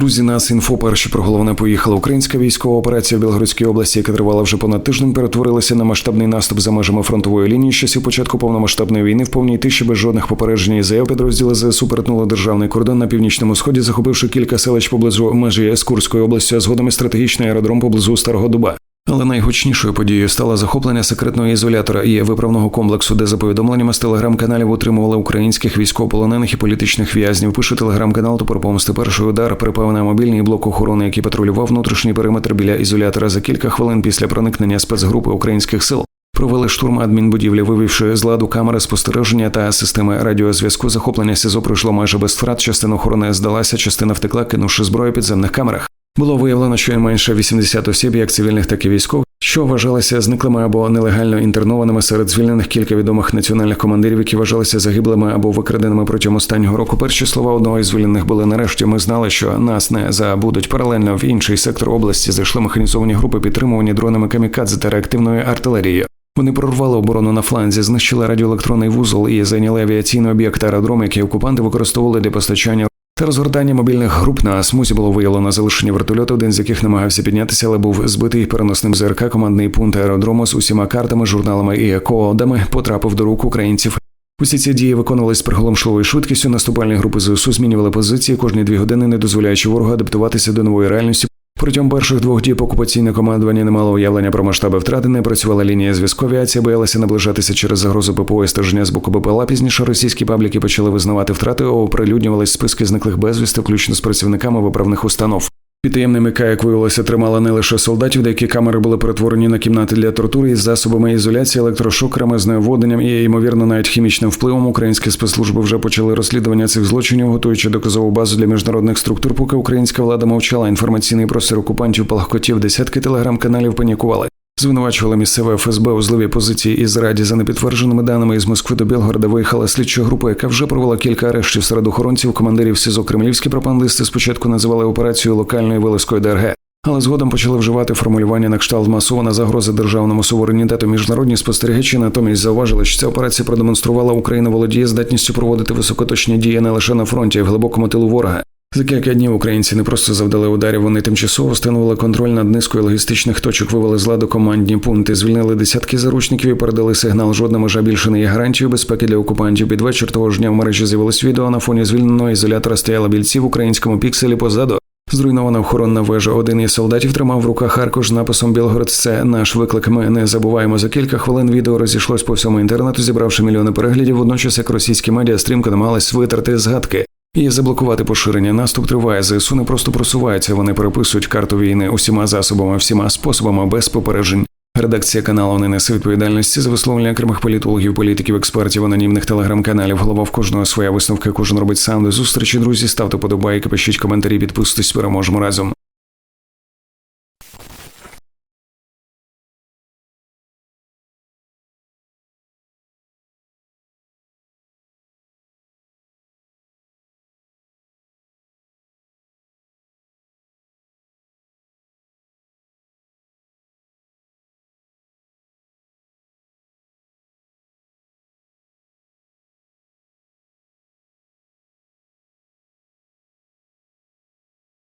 Друзі, нас інфо перші про головне поїхала українська військова операція в Білгородській області, яка тривала вже понад тиждень, перетворилася на масштабний наступ за межами фронтової лінії. часів початку повномасштабної війни в повній тиші без жодних попереджень і заяв підрозділи ЗСУ перетнули державний кордон на північному сході, захопивши кілька селищ поблизу межі з області, а згодом і стратегічний аеродром поблизу Старого Дуба. Але найгучнішою подією стало захоплення секретного ізолятора і виправного комплексу, де за повідомленнями з телеграм-каналів утримували українських військовополонених і політичних в'язнів. Пише телеграм-канал Топор помсти. Перший удар припав на мобільний блок охорони, який патрулював внутрішній периметр біля ізолятора за кілька хвилин після проникнення спецгрупи українських сил. Провели штурм адмінбудівлі, вивівши з ладу камери спостереження та системи радіозв'язку. Захоплення СІЗО пройшло майже без втрат. Частина охорони здалася, частина втекла, кинувши зброю підземних камерах. Було виявлено щонайменше 80 осіб, як цивільних, так і військових, що вважалися зниклими або нелегально інтернованими серед звільнених кілька відомих національних командирів, які вважалися загиблими або викраденими протягом останнього року. Перші слова одного із звільнених були нарешті. Ми знали, що нас не забудуть. Паралельно в інший сектор області зайшли механізовані групи, підтримувані дронами камікадзе та реактивною артилерією. Вони прорвали оборону на фланзі, знищили радіоелектронний вузол і зайняли авіаційний об'єкт аеродром, який окупанти використовували для постачання та розгортання мобільних груп на смузі було виявлено залишення вертольоту, один з яких намагався піднятися, але був збитий переносним ЗРК. Командний пункт аеродрому з усіма картами, журналами і коодами потрапив до рук українців. Усі ці дії виконувались з приголомшливою швидкістю. Наступальні групи ЗСУ змінювали позиції кожні дві години, не дозволяючи ворогу адаптуватися до нової реальності. Протягом перших двох діб окупаційне командування не мало уявлення про масштаби втрати, не працювала лінія зв'язку. Авіація боялася наближатися через загрозу ППО і стеження з боку БПЛА. Пізніше російські пабліки почали визнавати втрати, оприлюднювались списки зниклих безвісти, включно з працівниками виправних установ. Під таємними як виявилося, тримали не лише солдатів, деякі камери були перетворені на кімнати для тортури із засобами ізоляції, електрошокерами, зневоденням і, ймовірно, навіть хімічним впливом. Українські спецслужби вже почали розслідування цих злочинів, готуючи доказову базу для міжнародних структур. Поки українська влада мовчала, інформаційний простір окупантів палахкотів, десятки телеграм-каналів панікували. Звинувачували місцеве ФСБ у зливі позиції і зраді за непідтвердженими даними із Москви до Білгорода виїхала слідча група, яка вже провела кілька арештів серед охоронців, командирів СІЗО кремлівські пропагандисти спочатку називали операцію локальною вилазкою ДРГ. Але згодом почали вживати формулювання на кшталт масована загроза державному суверенітету. Міжнародні спостерігачі натомість зауважили, що ця операція продемонструвала Україна володіє здатністю проводити високоточні дії не лише на фронті, а й в глибокому тилу ворога. За кілька днів українці не просто завдали ударів, вони тимчасово встановили контроль над низкою логістичних точок, вивели з ладу командні пункти, звільнили десятки заручників і передали сигнал. Жодна межа більше не є гарантією безпеки для окупантів. Під вечір того ж дня в мережі з'явилось відео на фоні звільненого ізолятора стояла бійці в українському пікселі позаду. Зруйнована охоронна вежа. Один із солдатів тримав в руках аркуш з написом Білгород. Це наш виклик. Ми не забуваємо. За кілька хвилин відео розійшлось по всьому інтернету, зібравши мільйони переглядів. Водночас як російські медіа стрімко намагались витерти згадки. І заблокувати поширення наступ триває. ЗСУ не просто просуваються, вони переписують карту війни усіма засобами, всіма способами без попереджень. Редакція каналу не несе відповідальності за висловлення окремих політологів, політиків, експертів, анонімних телеграм-каналів. Голова в кожного своя висновка. Кожен робить сам до зустрічі. Друзі, ставте подобайки, пишіть коментарі, підписуйтесь. Переможемо разом.